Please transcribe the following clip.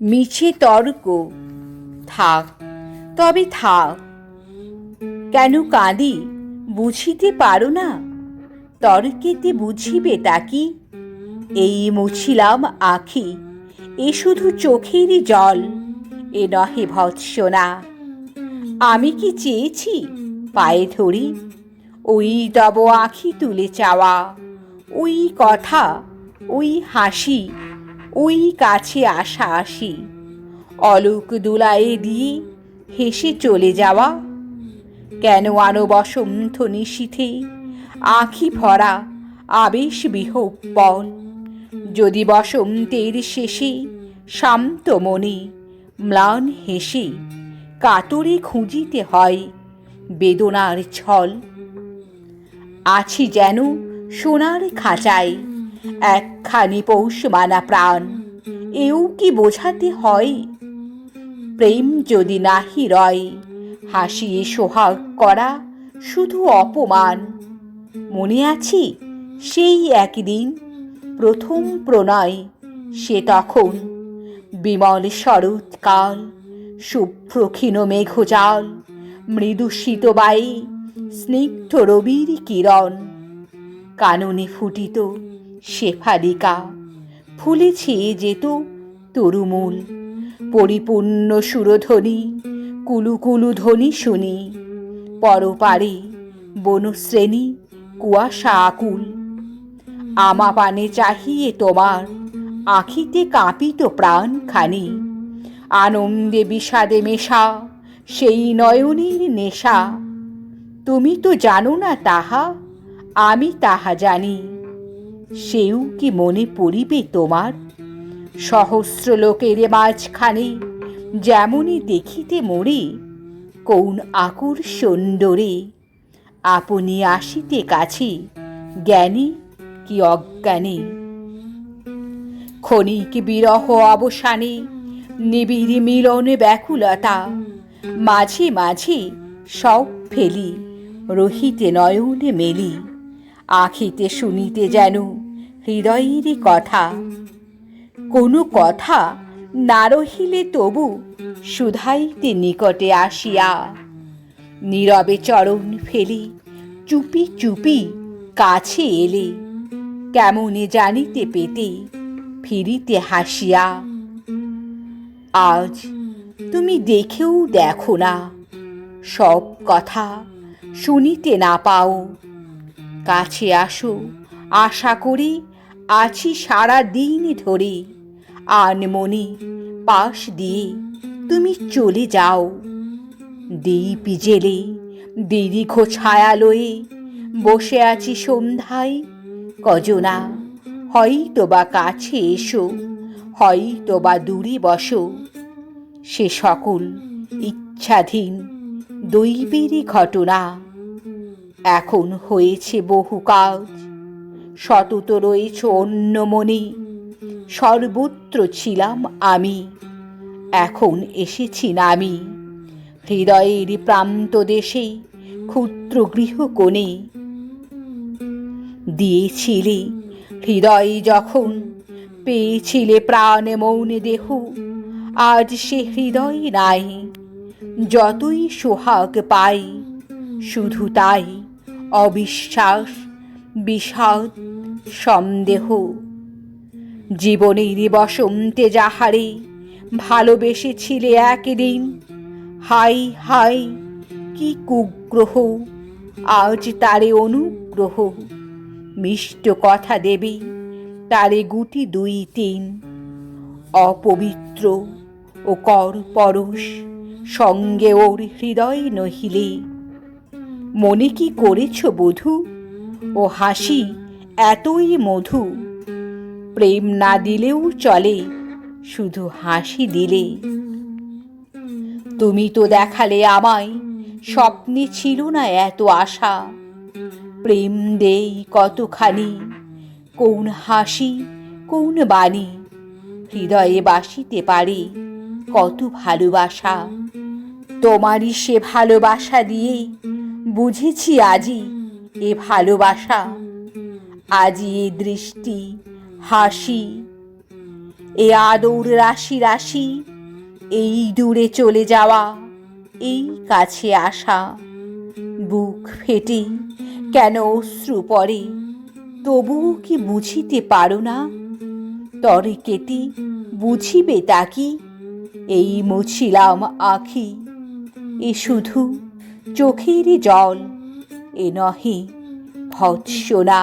মিছে তর্ক। থাক, তবে থাক। কেন কাঁদি, বুঝিতে পারো না? তর্কেতে বুঝিবে তা কি? এই মুছিলাম আখি, এ শুধু চোখেরই জল, এ নহে ভৎসনা। আমি কি চেয়েছি পায়ে ধরি? ওই তব আখি তুলে চাওয়া, ওই কথা, ওই হাসি ওই কাছে আসা আসি। অলোক দুলায়ে দিয়ে হেসে চলে যাওয়া। কেন আনো বসন্ত নিশীথে? আখি ভরা আবেশ বিহ্বল যদি বসন্তের শেষে শান্ত মনে ম্লান হেসে কাতরে খুঁজিতে হয় বেদনার ছল। আছি যেন সোনার খাঁচায়। একখানি পৌষ মানা প্রাণ। এও কি বোঝাতে হয়? প্রেম যদি নাহি রয় হাসিয়ে সোহাগ করা শুধু অপমান। মনে আছি সেই একদিন প্রথম প্রণয়, সে তখন বিমল শরৎকাল শুভ্র ক্ষীণ মেঘজাল মৃদু শীতবায়ী স্নিগ্ধ রবির কিরণ। কাননে ফুটিত শেফালিকা। ফুলে ছেয়ে যেত তরুমূল পরিপূর্ণ সুরধ্বনি, কুলু কুলু ধ্বনি শুনি। পরপারে, বনশ্রেণী, কুয়াশা আকুল। আমা পানে চাহিয়ে তোমার, আখিতে কাঁপিত প্রাণখানি আনন্দে বিষাদে মেশা, সেই নয়নের নেশা। তুমি তো জানো না তাহা, আমি তাহা জানি। সেও কি মনে পড়িবে তোমার? সহস্র লোকের মাঝখানে যেমনই দেখিতে মরে, কোন আকুর সুন্দরে আপনি আসিতে কাছে জ্ঞানী কি অজ্ঞানী? ক্ষণিক বিরহ অবসানে, নিবিড় মিলনে ব্যাকুলতা মাঝে মাঝে সব ফেলি, রহিতে নয়নে মেলি, আখিতে শুনিতে যেন হৃদয়ের কথা। কোনো কথা না রহিলে তবু সুধাইতে নিকটে আসিয়া। নীরবে চরণ ফেলি, চুপি চুপি কাছে এলে। কেমনে জানিতে পেতে ফিরিতে হাসিয়া। আজ তুমি দেখেও দেখো না, সব কথা শুনিতে না পাও। কাছে আসো, আশা করি আছি সারা দিন ধরে। আনমনি পাশ দিয়ে তুমি চলে যাও। দ্বীপ জেলে দীর্ঘ ছায়ালয়ে বসে আছি সন্ধ্যায়। কজনা হয়তো বা কাছে এসো হয়তো বা দূরে বসো। সে সকল ইচ্ছাধীন দৈবেরই ঘটনা। এখন হয়েছে বহু কাজ। সতত রয়েছ অন্য মনে সর্বত্র ছিলাম আমি। এখন এসেছি নামি। হৃদয়ের প্রান্ত দেশে, ক্ষুদ্র গৃহকোণে। দিয়েছিলে হৃদয় যখন, পেয়েছিলে প্রাণ মৌনে দেহ। আজ সে হৃদয় নাই, যতই সোহাগ পাই, শুধু তাই অবিশ্বাস বিষাদ সন্দেহ। জীবনের বসন্তে যাহারে ভালোবেসেছিলে একদিন, হাই হাই, কি কুগ্রহ, আজ তারে অনুগ্রহ। মিষ্ট কথা দেবে, তারে গুটি দুই তিন। অপবিত্র ও কর পরশ সঙ্গে ওর হৃদয় নহিলে। মনে কি করেছ বধূ? ও হাসি এতই মধু। প্রেম না দিলেও চলে, শুধু হাসি দিলে। তুমি তো দেখালে আমায়, স্বপ্নে ছিল না এত আশা। প্রেম দেই কতখানি, কোন হাসি, কোন বাণী। হৃদয়ে বাসিতে পারে কত ভালোবাসা। তোমারই সে ভালোবাসা দিয়ে বুঝেছি আজি এ ভালোবাসা। আজি এ দৃষ্টি, হাসি, এ আদৌর রাশি রাশি, এই দূরে চলে যাওয়া, এই কাছে আসা। বুক ফেটে কেন অশ্রু পড়ে, তবুও কি বুঝিতে পারো না? তরে কেটি বুঝিবে তাকি এই মুছিলাম আখি, এ শুধু চোখেরই জল। এ নহে ভৎসনা